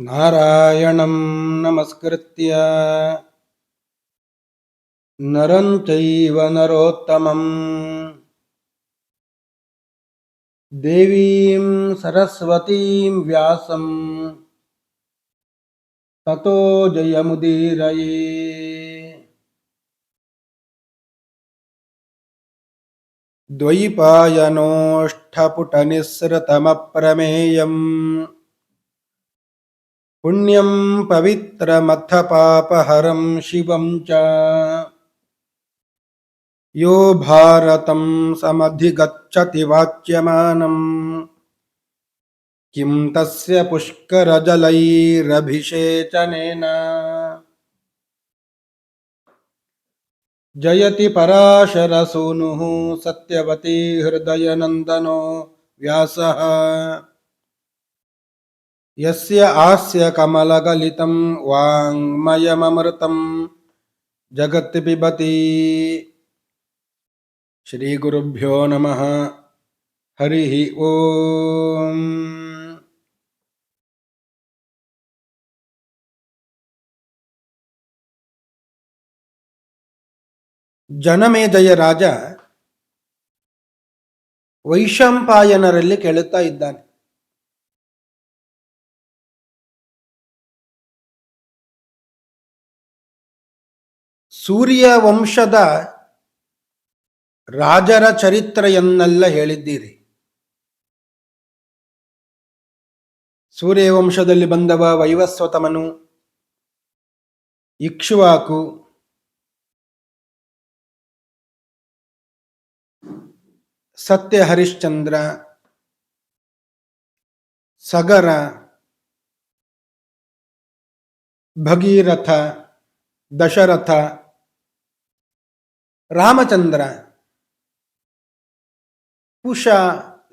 नारायणं नमस्कृत्य। नरं चैव नरोत्तमम्। देवीं सरस्वतीं व्यासं ततो जयमुदीरये। द्वैपायनोष्ठपुटनिःसृतमप्रमेयम् पुण्यं पवित्रमथ पापहरं शिवं च। यो भारतं समधिगच्छति वाच्यमानम् किं तस्य पुष्करजलैरभिषेचनेन। जयति पराशरसूनुः सत्यवती हृदयनन्दनो व्यासः ಯಸ್ಯ ಆಸ್ಯ ಕಮಲಗಲಿತಂ ವಾಂಗ್ಮಯಮೃತಂ ಜಗತ್ ಪಿಬತಿ ಶ್ರೀ ಗುರುಭ್ಯೋ ನಮಃ ಹರಿ ಓಂ ಜನಮೇಜಯ ರಾಜ ವೈಶಂಪಾಯನರಲ್ಲಿ ಕೇಳುತ್ತಾ ಇದ್ದಾನೆ. ಸೂರ್ಯ ವಂಶದ ರಾಜರ ಚರಿತ್ರೆಯನ್ನೆಲ್ಲ ಹೇಳಿದ್ದೀರಿ. ಸೂರ್ಯವಂಶದಲ್ಲಿ ಬಂದವ ವೈವಸ್ವತಮನು ಇಕ್ಷುವಾಕು ಸತ್ಯ ಹರಿಶ್ಚಂದ್ರ ಸಗರ ಭಗೀರಥ ದಶರಥ ರಾಮಚಂದ್ರ ಕುಶ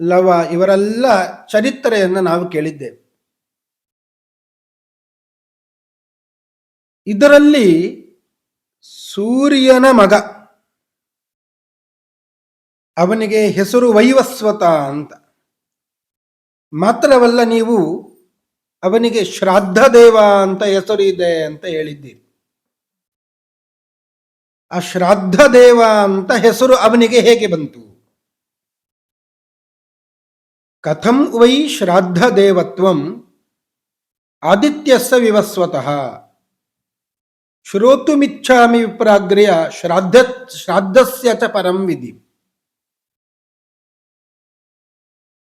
ಲವ ಇವರೆಲ್ಲ ಚರಿತ್ರೆಯನ್ನು ನಾವು ಕೇಳಿದ್ದೇವೆ. ಇದರಲ್ಲಿ ಸೂರ್ಯನ ಮಗ, ಅವನಿಗೆ ಹೆಸರು ವೈವಸ್ವತ ಅಂತ. ಮಾತ್ರವಲ್ಲ ನೀವು ಅವನಿಗೆ ಶ್ರಾದ್ದ ದೇವ ಅಂತ ಹೆಸರು ಇದೆ ಅಂತ ಹೇಳಿದ್ದೀರಿ. ಆ ಶ್ರಾದ್ದ ದೇವ ಅಂತ ಹೆಸರು ಅವನಿಗೆ ಹೇಗೆ ಬಂತು? ಕಥಂ ವೈ ಶ್ರಾದ್ದ ದೇವತ್ವಂ ಆದಿತ್ಯಸ್ಸ ವಿವಸ್ವತಃ. ಶ್ರೋತುಮಿಚ್ಛಾಮಿ ವಿಪ್ರಾಗ್ರ್ಯ ಶ್ರಾದ್ದ ಶ್ರಾದ್ದಸ್ಯ ಚ ಪರಂ ವಿಧಿ.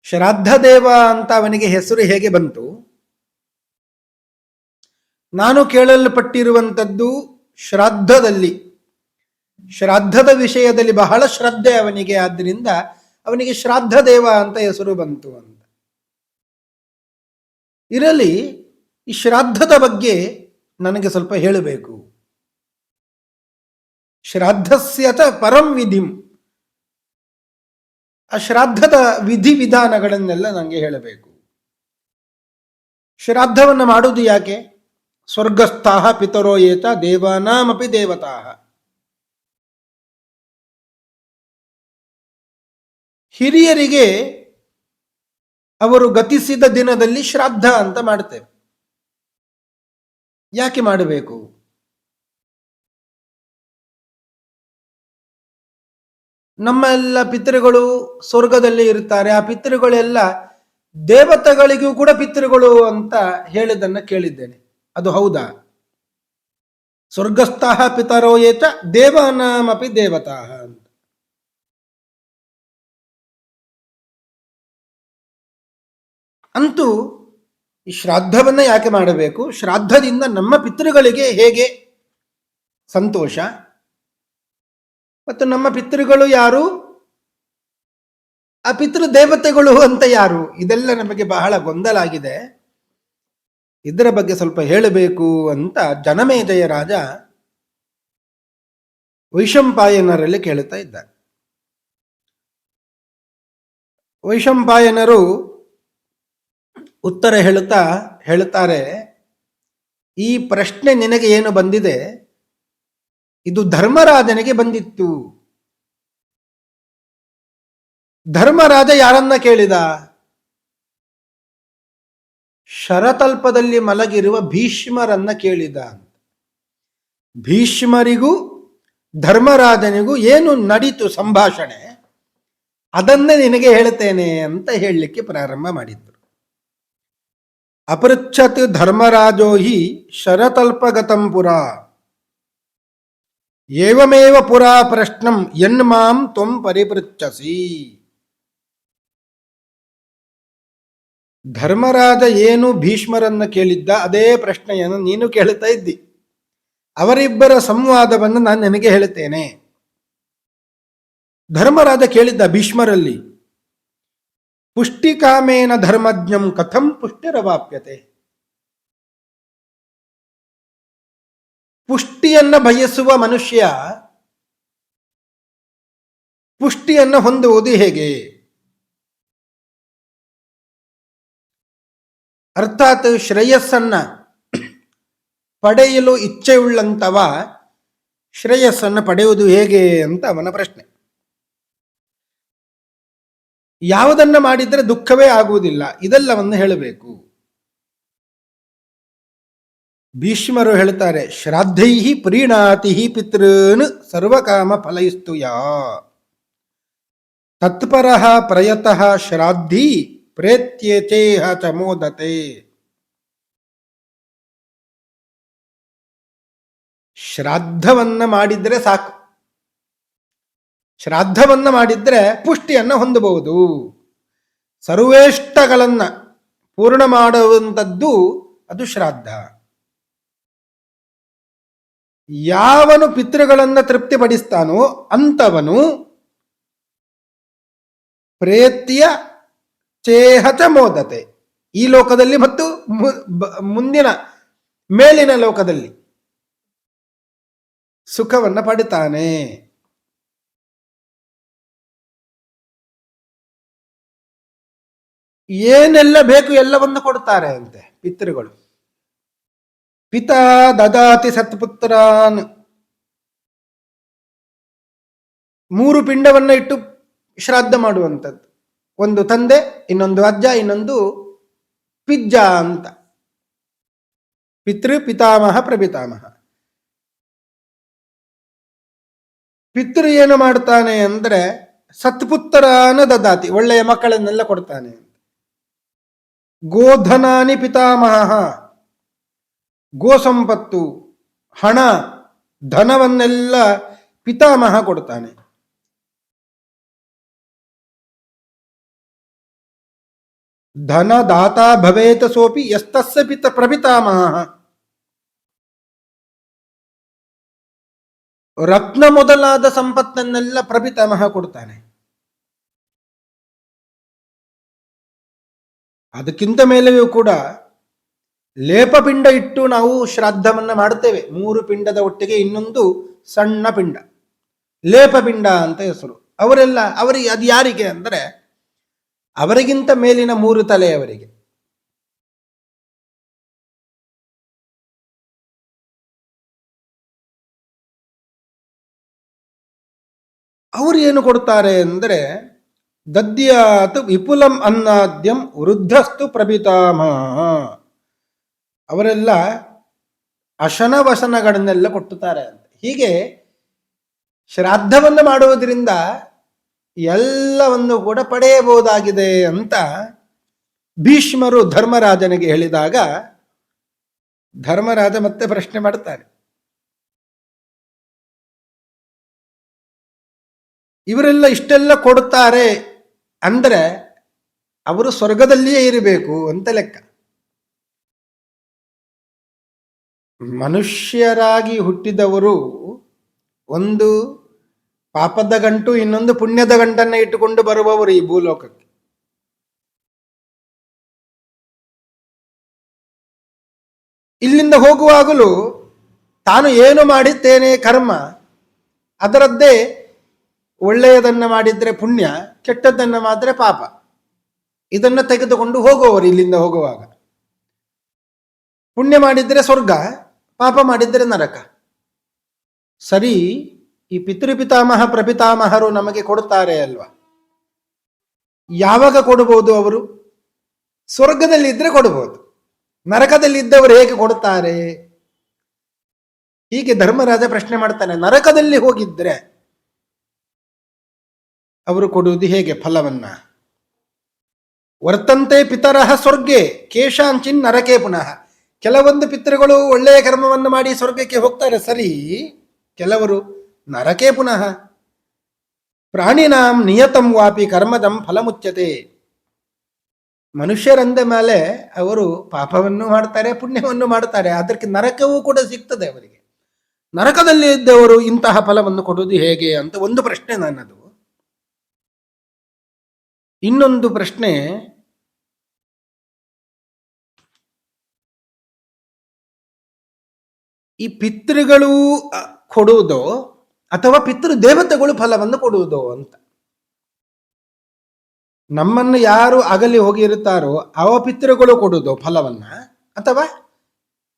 ಶ್ರಾದ್ದ ದೇವ ಅಂತ ಅವನಿಗೆ ಹೆಸರು ಹೇಗೆ ಬಂತು? ನಾನು ಕೇಳಲ್ಪಟ್ಟಿರುವಂಥದ್ದು ಶ್ರಾದ್ದದಲ್ಲಿ ಶ್ರಾದ್ದದ ವಿಷಯದಲ್ಲಿ ಬಹಳ ಶ್ರದ್ಧೆ ಅವನಿಗೆ ಆದ್ದರಿಂದ ಅವನಿಗೆ ಶ್ರಾದ್ದ ದೇವ ಅಂತ ಹೆಸರು ಬಂತು ಅಂತ. ಇರಲಿ, ಈ ಶ್ರಾದ್ದದ ಬಗ್ಗೆ ನನಗೆ ಸ್ವಲ್ಪ ಹೇಳಬೇಕು. ಶ್ರಾದ್ದಸ್ಯತ ಪರಂ ವಿಧಿಂ. ಆ ಶ್ರಾದ್ದದ ವಿಧಿ ವಿಧಾನಗಳನ್ನೆಲ್ಲ ನನಗೆ ಹೇಳಬೇಕು. ಶ್ರಾದ್ದವನ್ನು ಮಾಡುವುದು ಯಾಕೆ? ಸ್ವರ್ಗಸ್ಥಾಹ ಪಿತರೋ ಏತ ದೇವಾನಾಮಪಿ ದೇವತಾ ಹಿರಿಯರಿಗೆ ಅವರು ಗತಿಸಿದ ದಿನದಲ್ಲಿ ಶ್ರಾದ್ದ ಅಂತ ಮಾಡ್ತೇವೆ. ಯಾಕೆ ಮಾಡಬೇಕು? ನಮ್ಮ ಎಲ್ಲ ಪಿತೃಗಳು ಸ್ವರ್ಗದಲ್ಲಿ ಇರ್ತಾರೆ ಆ ಪಿತೃಗಳೆಲ್ಲ ದೇವತೆಗಳಿಗೂ ಕೂಡ ಪಿತೃಗಳು ಅಂತ ಹೇಳಿದನ್ನ ಕೇಳಿದ್ದೇನೆ. ಅದು ಹೌದಾ? ಸ್ವರ್ಗಸ್ಥಃ ಪಿತರೋ ಏತ ದೇವಾನಾಮಪಿ ದೇವತಾ. ಅಂತ ಈ ಶ್ರಾದ್ದವನ್ನು ಯಾಕೆ ಮಾಡಬೇಕು? ಶ್ರಾದ್ದದಿಂದ ನಮ್ಮ ಪಿತೃಗಳಿಗೆ ಹೇಗೆ ಸಂತೋಷ? ಮತ್ತು ನಮ್ಮ ಪಿತೃಗಳು ಯಾರು? ಆ ಪಿತೃ ದೇವತೆಗಳು ಅಂತ ಯಾರು? ಇದೆಲ್ಲ ನಮಗೆ ಬಹಳ ಗೊಂದಲ ಆಗಿದೆ ಇದರ ಬಗ್ಗೆ ಸ್ವಲ್ಪ ಹೇಳಬೇಕು ಅಂತ ಜನಮೇಜಯ ರಾಜ ವೈಶಂಪಾಯನರಲ್ಲಿ ಕೇಳುತ್ತಾ ಇದ್ದಾರೆ ವೈಶಂಪಾಯನರು ಉತ್ತರ ಹೇಳುತ್ತಾ, ಹೇಳುತ್ತಾರೆ, ಈ ಪ್ರಶ್ನೆ ನಿನಗೆ ಏನು ಬಂದಿದೆ? ಇದು ಧರ್ಮರಾಜನಿಗೆ ಬಂದಿತ್ತು. ಧರ್ಮರಾಜ ಯಾರನ್ನ ಕೇಳಿದ? ಶರತಲ್ಪದಲ್ಲಿ ಮಲಗಿರುವ ಭೀಷ್ಮರನ್ನ ಕೇಳಿದ. ಭೀಷ್ಮರಿಗೂ, ಧರ್ಮರಾಜನಿಗೂ ಏನು ನಡೀತು ಸಂಭಾಷಣೆ? ಅದನ್ನೇ ನಿನಗೆ ಹೇಳ್ತೇನೆ ಅಂತ ಹೇಳಲಿಕ್ಕೆ ಪ್ರಾರಂಭ ಮಾಡಿದ್ರು ಅಪೃಚ್ಛತ್ ಧರ್ಮರಾಜೋ ಹಿ ಶರತಲ್ಪಗತಂ ಪುರ. ಏವಮೇವ ಪುರಾ ಪ್ರಶ್ನಂ ಎನ್ಮಾಂ ತ್ವಂ ಪರಿಪೃಚ್ಛಸಿ. ಧರ್ಮರಾಜ ಏನು ಭೀಷ್ಮರನ್ನ ಕೇಳಿದ್ದ? ಅದೇ ಪ್ರಶ್ನೆಯನ್ನು ನೀನು ಕೇಳುತ್ತಾ ಇದ್ದಿ. ಅವರಿಬ್ಬರ ಸಂವಾದವನ್ನು ನಾನು ನಿನಗೆ ಹೇಳುತ್ತೇನೆ. ಧರ್ಮರಾಜ ಕೇಳಿದ್ದ ಭೀಷ್ಮರಲ್ಲಿ ಪುಷ್ಟಿಕಾಮೇನ ಧರ್ಮಜ್ಞಂ ಕಥಂ ಪುಷ್ಟಿರವಾಪ್ಯತೆ. ಪುಷ್ಟಿಯನ್ನು ಬಯಸುವ ಮನುಷ್ಯ ಪುಷ್ಟಿಯನ್ನು ಹೊಂದುವುದು ಹೇಗೆ? ಅರ್ಥಾತ್ ಶ್ರೇಯಸ್ಸನ್ನ ಪಡೆಯಲು ಇಚ್ಛೆಯುಳ್ಳಂತವ ಶ್ರೇಯಸ್ಸನ್ನು ಪಡೆಯುವುದು ಹೇಗೆ ಅಂತ ಅವನ ಪ್ರಶ್ನೆ. ಯಾವುದನ್ನ ಮಾಡಿದ್ರೆ ದುಃಖವೇ ಆಗುವುದಿಲ್ಲ. ಇದೆಲ್ಲವನ್ನು ಹೇಳಬೇಕು. ಭೀಷ್ಮರು ಹೇಳ್ತಾರೆ ಶ್ರಾದ್ದೈ ಪ್ರೀಣಾತಿ ಪಿತೃನ್ ಸರ್ವಕಾಮ ಫಲಯಿಸ್ತು ಯಾ. ತತ್ಪರ ಪ್ರಯತಃ ಶ್ರಾದ್ಧಿ ಪ್ರೇತ್ಯೇಚೇಹ ಚಮೋದತೆ ಶ್ರಾದ್ದವನ್ನ ಮಾಡಿದ್ರೆ ಸಾಕು. ಶ್ರಾದ್ದವನ್ನ ಮಾಡಿದ್ರೆ ಪುಷ್ಟಿಯನ್ನು ಹೊಂದಬಹುದು. ಸರ್ವೇಷ್ಟಗಳನ್ನು ಪೂರ್ಣ ಮಾಡುವಂಥದ್ದು ಅದು ಶ್ರಾದ್ದ. ಯಾವನು ಪಿತೃಗಳನ್ನು ತೃಪ್ತಿಪಡಿಸ್ತಾನೋ ಅಂತವನು ಪ್ರೇತ್ಯ ಚೇಹಚ ಮೋದತೆ. ಈ ಲೋಕದಲ್ಲಿ ಮತ್ತು ಮುಂದಿನ ಮೇಲಿನ ಲೋಕದಲ್ಲಿ ಸುಖವನ್ನು ಪಡಿತಾನೆ. ಏನೆಲ್ಲ ಬೇಕು ಎಲ್ಲವನ್ನು ಕೊಡ್ತಾರೆ ಅಂತೆ ಪಿತೃಗಳು. ಪಿತಾ ದದಾತಿ ಸತ್ಪುತ್ರಾನ್. ಮೂರು ಪಿಂಡವನ್ನ ಇಟ್ಟು ಶ್ರಾದ್ದ ಮಾಡುವಂಥದ್ದು. ಒಂದು ತಂದೆ, ಇನ್ನೊಂದು ಅಜ್ಜ, ಇನ್ನೊಂದು ಪಿಜ್ಜ ಅಂತ. ಪಿತೃ ಪಿತಾಮಹ ಪ್ರಪಿತಾಮಹ. ಪಿತೃ ಏನು ಮಾಡ್ತಾನೆ ಅಂದ್ರೆ ಸತ್ಪುತ್ರನ ದದಾತಿ, ಒಳ್ಳೆಯ ಮಕ್ಕಳನ್ನೆಲ್ಲ ಕೊಡ್ತಾನೆ ಗೋಧನಾನಿ ಪಿತಾಮಹ. ಗೋ ಸಂಪತ್ತು ಹಣ, ಧನವನ್ನೆಲ್ಲ ಪಿತಾಮಹ ಕೊಡ್ತಾನೆ. ಧನದಾತ ಭವೇತ ಸೋಪಿ ಎಸ್ತಸ್ಯ ಪಿತ ಪ್ರಪಿತಾಮಹ. ರತ್ನ ಮೊದಲಾದ ಸಂಪತ್ತನ್ನೆಲ್ಲ ಪ್ರಪಿತಾಮಹ ಕೊಡ್ತಾನೆ. ಅದಕ್ಕಿಂತ ಮೇಲೆಯೂ ಕೂಡ ಲೇಪಪಿಂಡ ಇಟ್ಟು ನಾವು ಶ್ರಾದ್ದವನ್ನು ಮಾಡುತ್ತೇವೆ. ಮೂರು ಪಿಂಡದ ಒಟ್ಟಿಗೆ ಇನ್ನೊಂದು ಸಣ್ಣ ಪಿಂಡ. ಲೇಪಪಿಂಡ ಅಂತ ಹೆಸರು. ಅವರೆಲ್ಲ ಅವರಿಗೆ ಅದು ಯಾರಿಗೆ ಅಂದರೆ ಅವರಿಗಿಂತ ಮೇಲಿನ ಮೂರು ತಲೆಯವರಿಗೆ. ಅವರು ಏನು ಕೊಡ್ತಾರೆ ಅಂದರೆ ದದ್ಯಾತ್ ವಿಪುಲಂ ಅನ್ನಾದ್ಯಂ ವೃದ್ಧಸ್ತು ಪ್ರಭಿತಾಮ. ಅವರೆಲ್ಲ ಅಶನ ವಶನಗಳನ್ನೆಲ್ಲ ಕೊಟ್ಟುತ್ತಾರೆ ಅಂತ. ಹೀಗೆ ಶ್ರಾದ್ದವನ್ನು ಮಾಡುವುದರಿಂದ ಎಲ್ಲವನ್ನು ಕೂಡ ಪಡೆಯಬಹುದಾಗಿದೆ ಅಂತ ಭೀಷ್ಮರು ಧರ್ಮರಾಜನಿಗೆ ಹೇಳಿದಾಗ ಧರ್ಮರಾಜ ಮತ್ತೆ ಪ್ರಶ್ನೆ ಮಾಡ್ತಾರೆ. ಇವರೆಲ್ಲ ಇಷ್ಟೆಲ್ಲ ಕೊಡುತ್ತಾರೆ ಅಂದ್ರೆ ಅವರು ಸ್ವರ್ಗದಲ್ಲಿಯೇ ಇರಬೇಕು ಅಂತ ಲೆಕ್ಕ. ಮನುಷ್ಯರಾಗಿ ಹುಟ್ಟಿದವರು ಒಂದು ಪಾಪದ ಗಂಟು, ಇನ್ನೊಂದು ಪುಣ್ಯದ ಗಂಟನ್ನ ಇಟ್ಟುಕೊಂಡು ಬರುವವರು ಈ ಭೂಲೋಕಕ್ಕೆ. ಇಲ್ಲಿಂದ ಹೋಗುವಾಗಲೂ ತಾನು ಏನು ಮಾಡಿದ್ದೇನೆ ಕರ್ಮ, ಅದರದ್ದೇ ಒಳ್ಳೆಯದನ್ನ ಮಾಡಿದ್ರೆ ಪುಣ್ಯ, ಕೆಟ್ಟದ್ದನ್ನು ಮಾಡಿದ್ರೆ ಪಾಪ. ಇದನ್ನ ತೆಗೆದುಕೊಂಡು ಹೋಗುವವರು ಇಲ್ಲಿಂದ ಹೋಗುವಾಗ. ಪುಣ್ಯ ಮಾಡಿದ್ರೆ ಸ್ವರ್ಗ, ಪಾಪ ಮಾಡಿದ್ರೆ ನರಕ. ಸರಿ, ಈ ಪಿತೃಪಿತಾಮಹ ಪ್ರಪಿತಾಮಹರು ನಮಗೆ ಕೊಡುತ್ತಾರೆ ಅಲ್ವಾ? ಯಾವಾಗ ಕೊಡಬಹುದು ಅವರು? ಸ್ವರ್ಗದಲ್ಲಿ ಇದ್ರೆ ಕೊಡಬಹುದು. ನರಕದಲ್ಲಿ ಇದ್ದವರು ಹೇಗೆ ಕೊಡುತ್ತಾರೆ? ಹೀಗೆ ಧರ್ಮರಾಜ ಪ್ರಶ್ನೆ ಮಾಡ್ತಾನೆ, ನರಕದಲ್ಲಿ ಹೋಗಿದ್ರೆ ಅವರು ಕೊಡುವುದು ಹೇಗೆ ಫಲವನ್ನ? ವರ್ತಂತೆ ಪಿತರಹ ಸ್ವರ್ಗೆ, ಕೇಶಾಂಚಿನ್ ನರಕೆ ಪುನಃ. ಕೆಲವೊಂದು ಪಿತೃಗಳು ಒಳ್ಳೆಯ ಕರ್ಮವನ್ನು ಮಾಡಿ ಸ್ವರ್ಗಕ್ಕೆ ಹೋಗ್ತಾರೆ, ಸರಿ. ಕೆಲವರು ನರಕೆ ಪುನಃ. ಪ್ರಾಣಿನಾಂ ನಿಯತಂ ವಾಪಿ, ಕರ್ಮದಂ ಫಲಮುಚ್ಯತೆ. ಮನುಷ್ಯರಂದ ಮೇಲೆ ಅವರು ಪಾಪವನ್ನು ಮಾಡ್ತಾರೆ, ಪುಣ್ಯವನ್ನು ಮಾಡ್ತಾರೆ ಅದಕ್ಕೆ ನರಕವೂ ಕೂಡ ಸಿಗ್ತದೆ ಅವರಿಗೆ. ನರಕದಲ್ಲಿ ಇದ್ದವರು ಇಂತಹ ಫಲವನ್ನು ಕೊಡುವುದು ಹೇಗೆ ಅಂತ ಒಂದು ಪ್ರಶ್ನೆ ನನ್ನದು. ಇನ್ನೊಂದು ಪ್ರಶ್ನೆ. ಈ ಪಿತೃಗಳು ಕೊಡುವುದೋ ಅಥವಾ ಪಿತೃ ದೇವತೆಗಳು ಫಲವನ್ನು ಕೊಡುವುದೋ ಅಂತ. ನಮ್ಮನ್ನು ಯಾರು ಅಗಲಿ ಹೋಗಿರುತ್ತಾರೋ ಅವ ಪಿತೃಗಳು ಕೊಡುವುದೋ ಫಲವನ್ನ, ಅಥವಾ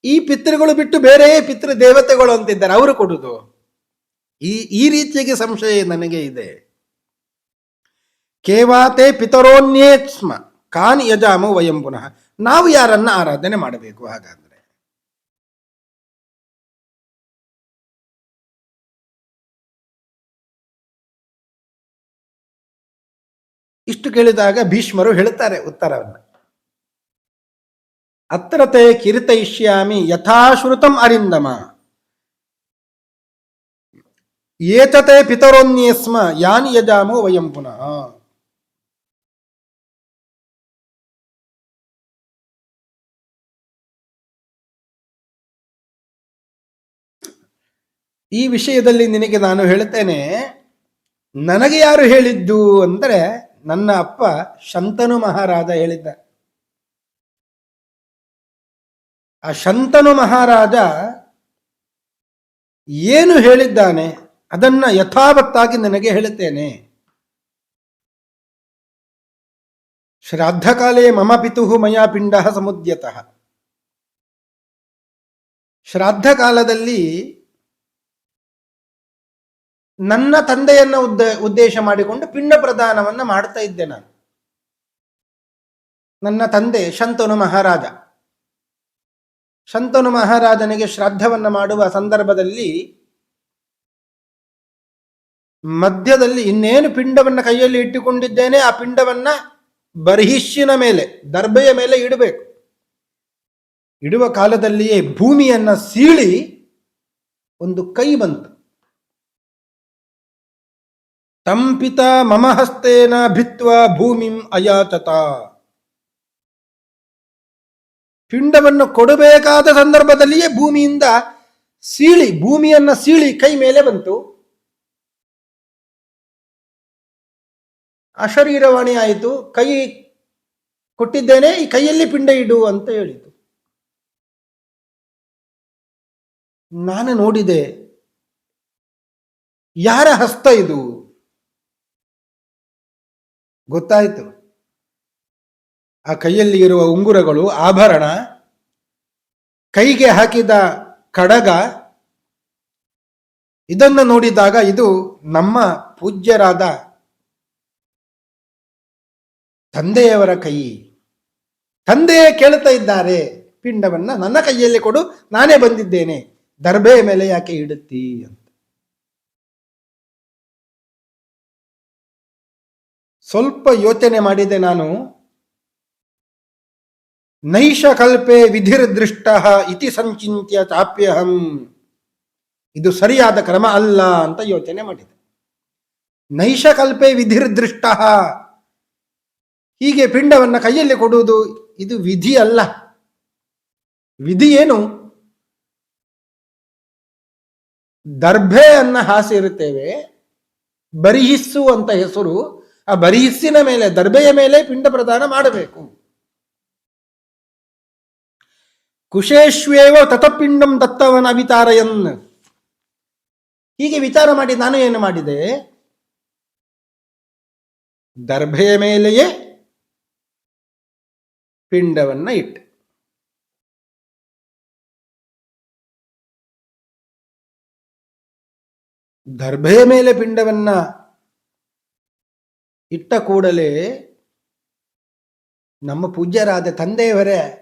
ಈ ಪಿತೃಗಳು ಬಿಟ್ಟು ಬೇರೆ ಪಿತೃ ದೇವತೆಗಳು ಅಂತಿದ್ದಾರೆ, ಅವರು ಕೊಡುವುದು? ಈ ಈ ರೀತಿಯಾಗಿ ಸಂಶಯ ನನಗೆ ಇದೆ. ಕೇವಾತೆ ಪಿತರೋನ್ಯೇ ಸ್ಮ ಕಾನ್ ಯಜಾಮ ವಯಂ ಪುನಃ. ನಾವು ಯಾರನ್ನ ಆರಾಧನೆ ಮಾಡಬೇಕು ಹಾಗಾದ್ರೆ? ಇಷ್ಟು ಕೇಳಿದಾಗ ಭೀಷ್ಮರು ಹೇಳುತ್ತಾರೆ ಉತ್ತರವನ್ನು. ಅತ್ರತೆ ಕಿರಿತಯಿಷ್ಯಾಮಿ ಯಥಾಶ್ರುತಂ ಅರಿಂದಮ. ಏತತೆ ಪಿತರೋನ್ಯೇ ಸ್ಮ ಯಾನ್ ಯಜಾಮೋ ವಯಂ ಪುನಃ. ಈ ವಿಷಯದಲ್ಲಿ ನಿನಗೆ ನಾನು ಹೇಳ್ತೇನೆ ನನಗೆ ಯಾರು ಹೇಳಿದ್ದು ಅಂದರೆ ನನ್ನ ಅಪ್ಪ ಶಂತನು ಮಹಾರಾಜ ಹೇಳಿದ್ದ. ಆ ಶಂತನು ಮಹಾರಾಜ ಏನು ಹೇಳಿದ್ದಾನೆ ಅದನ್ನ ಯಥಾವತ್ತಾಗಿ ನನಗೆ ಹೇಳುತ್ತೇನೆ. ಶ್ರಾದ್ದಕಾಲೇ ಮಮ ಪಿತು ಮಯಾ ಪಿಂಡ ಸಮುದ್ಯತಃ. ಶ್ರಾದ್ದ ಕಾಲದಲ್ಲಿ ನನ್ನ ತಂದೆಯನ್ನ ಉದ್ದ, ಉದ್ದೇಶ ಮಾಡಿಕೊಂಡು ಪಿಂಡ ಪ್ರದಾನವನ್ನ ಮಾಡ್ತಾ ಇದ್ದೆ ನಾನು. ನನ್ನ ತಂದೆ ಶಂತನು ಮಹಾರಾಜ. ಶಂತನು ಮಹಾರಾಜನಿಗೆ ಶ್ರಾದ್ದವನ್ನ ಮಾಡುವ ಸಂದರ್ಭದಲ್ಲಿ ಮಧ್ಯದಲ್ಲಿ ಇನ್ನೇನು ಪಿಂಡವನ್ನ ಕೈಯಲ್ಲಿ ಇಟ್ಟುಕೊಂಡಿದ್ದೇನೆ, ಆ ಪಿಂಡವನ್ನ ಬರ್ಹಿಷ್ಯನ ಮೇಲೆ ದರ್ಬೆಯ ಮೇಲೆ ಇಡಬೇಕು. ಇಡುವ ಕಾಲದಲ್ಲಿಯೇ ಭೂಮಿಯನ್ನ ಸೀಳಿ ಒಂದು ಕೈ ಬಂತು. ತಂಪಿತ ಮಮ ಹಸ್ತೇನ ಭಿತ್ವ ಭೂಮಿಂ ಅಯಾತತ ಪಿಂಡವನ್ನು ಕೊಡಬೇಕಾದ ಸಂದರ್ಭದಲ್ಲಿಯೇ ಭೂಮಿಯಿಂದ ಸೀಳಿ, ಭೂಮಿಯನ್ನ ಸೀಳಿ ಕೈ ಮೇಲೆ ಬಂತು. ಅಶರೀರವಾಣಿ ಆಯಿತು. ಕೈ ಕೊಟ್ಟಿದ್ದೇನೆ, ಈ ಕೈಯಲ್ಲಿ ಪಿಂಡ ಇಡು ಅಂತ ಹೇಳಿತು. ನಾನು ನೋಡಿದೆ, ಯಾರ ಹಸ್ತ ಇದು? ಗೊತ್ತಾಯಿತು. ಆ ಕೈಯಲ್ಲಿ ಇರುವ ಉಂಗುರಗಳು, ಆಭರಣ, ಕೈಗೆ ಹಾಕಿದ ಕಡಗ, ಇದನ್ನು ನೋಡಿದಾಗ ಇದು ನಮ್ಮ ಪೂಜ್ಯರಾದ ತಂದೆಯವರ ಕೈ. ತಂದೆಯೇ ಕೇಳ್ತಾ ಇದ್ದಾರೆ, ಪಿಂಡವನ್ನ ನನ್ನ ಕೈಯಲ್ಲಿ ಕೊಡು, ನಾನೇ ಬಂದಿದ್ದೇನೆ. ದರ್ಬೆಯ ಮೇಲೆ ಯಾಕೆ ಇಡುತ್ತಿ ಅಂತ ಸ್ವಲ್ಪ ಯೋಚನೆ ಮಾಡಿದೆ ನಾನು. ನೈಷ ಕಲ್ಪೆ ವಿಧಿರ್ದೃಷ್ಟ ಇತಿ ಸಂಚಿತ್ಯ ಚಾಪ್ಯಹಂ. ಇದು ಸರಿಯಾದ ಕ್ರಮ ಅಲ್ಲ ಅಂತ ಯೋಚನೆ ಮಾಡಿದೆ. ನೈಷ ಕಲ್ಪೆ ವಿಧಿರ್ದೃಷ್ಟ. ಹೀಗೆ ಪಿಂಡವನ್ನ ಕೈಯಲ್ಲಿ ಕೊಡುವುದು ಇದು ವಿಧಿ ಅಲ್ಲ. ವಿಧಿ ಏನು? ದರ್ಭೆಯನ್ನ ಹಾಸಿರುತ್ತೇವೆ ಬರಿಹಿಸು ಅಂತ ಹೆಸರು ಆ ಬರೀಸಿನ ಮೇಲೆ ದರ್ಬೆಯ ಮೇಲೆ ಪಿಂಡ ಪ್ರದಾನ ಮಾಡಬೇಕು. ಕುಶೇಶ್ವೇವ ತತಪಿಂಡಂ ದತ್ತವನ ಅವಿತಾರಯನ್. ಹೀಗೆ ವಿಚಾರ ಮಾಡಿ ನಾನು ಏನು ಮಾಡಿದೆ? ದರ್ಭೆಯ ಮೇಲೆಯೇ ಪಿಂಡವನ್ನ ಇಟ್ಟೆ. ದರ್ಭೆಯ ಮೇಲೆ ಪಿಂಡವನ್ನ ಇಟ್ಟ ಕೂಡಲೇ ನಮ್ಮ ಪೂಜ್ಯರಾದ ತಂದೆಯವರೇ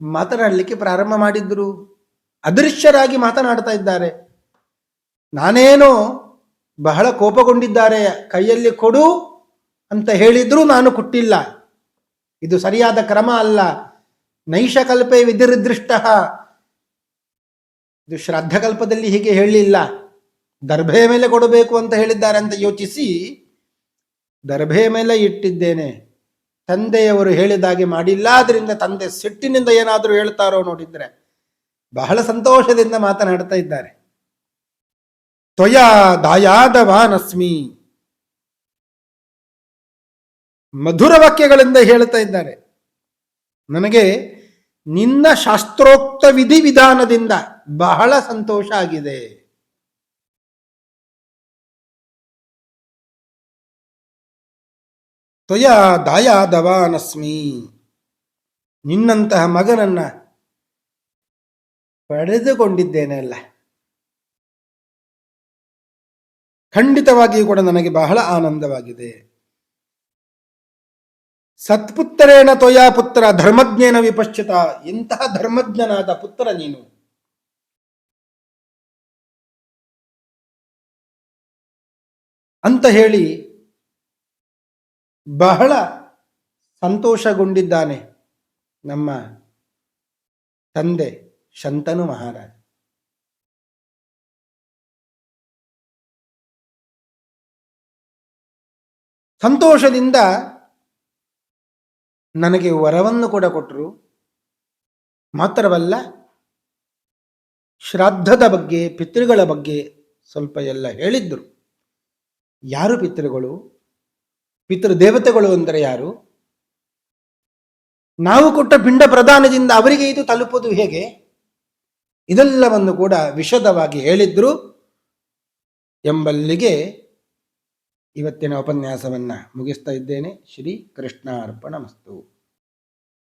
ಮಾತನಾಡಲಿಕ್ಕೆ ಪ್ರಾರಂಭ ಮಾಡಿದ್ರು. ಅದೃಶ್ಯರಾಗಿ ಮಾತನಾಡ್ತಾ ಇದ್ದಾರೆ. ನಾನೇನೋ ಬಹಳ ಕೋಪಗೊಂಡಿದ್ದಾರೆ, ಕೈಯಲ್ಲಿ ಕೊಡು ಅಂತ ಹೇಳಿದ್ರೂ ನಾನು ಕೊಟ್ಟಿಲ್ಲ. ಇದು ಸರಿಯಾದ ಕ್ರಮ ಅಲ್ಲ. ನೈಷಕಲ್ಪೆ ವಿಧಿರ್ದೃಷ್ಟ. ಇದು ಶ್ರಾದ್ದಕಲ್ಪದಲ್ಲಿ ಹೀಗೆ ಹೇಳಲಿಲ್ಲ ದರ್ಭೆಯ ಮೇಲೆ ಕೊಡಬೇಕು ಅಂತ ಹೇಳಿದ್ದಾರೆ ಅಂತ ಯೋಚಿಸಿ ದರ್ಭೆಯ ಮೇಲೆ ಇಟ್ಟಿದ್ದೇನೆ. ತಂದೆಯವರು ಹೇಳಿದಾಗೆ ಮಾಡಿಲ್ಲ ಆದ್ರಿಂದ ತಂದೆ ಸಿಟ್ಟಿನಿಂದ ಏನಾದರೂ ಹೇಳ್ತಾರೋ ನೋಡಿದ್ರೆ ಬಹಳ ಸಂತೋಷದಿಂದ ಮಾತನಾಡ್ತಾ ಇದ್ದಾರೆ. ತ್ವಯಾ ದಾಯಾದವಾನಸ್ಮಿ. ಮಧುರ ವಾಕ್ಯಗಳಿಂದ ಹೇಳ್ತಾ ಇದ್ದಾರೆ. ನನಗೆ ನಿನ್ನ ಶಾಸ್ತ್ರೋಕ್ತ ವಿಧಿವಿಧಾನದಿಂದ ಬಹಳ ಸಂತೋಷ ಆಗಿದೆ. ತ್ವಯ ದಾಯಾದವಾನಸ್ಮಿ. ನಿನ್ನಂತಹ ಮಗನನ್ನ ಪಡೆದುಕೊಂಡಿದ್ದೇನೆ ಅಲ್ಲ. ಖಂಡಿತವಾಗಿಯೂ ಕೂಡ ನನಗೆ ಬಹಳ ಆನಂದವಾಗಿದೆ. ಸತ್ಪುತ್ತರೇಣ ತ್ವಯಾ ಪುತ್ರ ಧರ್ಮಜ್ಞೇನ ವಿಪಶ್ಚಿತ ಇಂತಹ ಧರ್ಮಜ್ಞನಾದ ಪುತ್ರ ನೀನು? ಅಂತ ಹೇಳಿ ಬಹಳ ಸಂತೋಷಗೊಂಡಿದ್ದಾನೆ ನಮ್ಮ ತಂದೆ ಶಂತನು ಮಹಾರಾಜ. ಸಂತೋಷದಿಂದ ನನಗೆ ವರವನ್ನು ಕೂಡ ಕೊಟ್ಟರು ಮಾತ್ರವಲ್ಲ, ಶ್ರಾದ್ದದ ಬಗ್ಗೆ, ಪಿತೃಗಳ ಬಗ್ಗೆ ಸ್ವಲ್ಪ ಎಲ್ಲ ಹೇಳಿದ್ರು. ಯಾರು ಪಿತೃಗಳು? ಪಿತೃದೇವತೆಗಳು ಅಂದರೆ ಯಾರು? ನಾವು ಕೊಟ್ಟ ಪಿಂಡ ಪ್ರದಾನದಿಂದ ಅವರಿಗೆ ಇದು ತಲುಪುವುದು ಹೇಗೆ? ಇದೆಲ್ಲವನ್ನು ಕೂಡ ವಿಶದವಾಗಿ ಹೇಳಿದ್ರು ಎಂಬಲ್ಲಿಗೆ ಇವತ್ತಿನ ಉಪನ್ಯಾಸವನ್ನು ಮುಗಿಸ್ತಾ ಇದ್ದೇನೆ. ಶ್ರೀ ಕೃಷ್ಣಾರ್ಪಣ ಮಸ್ತು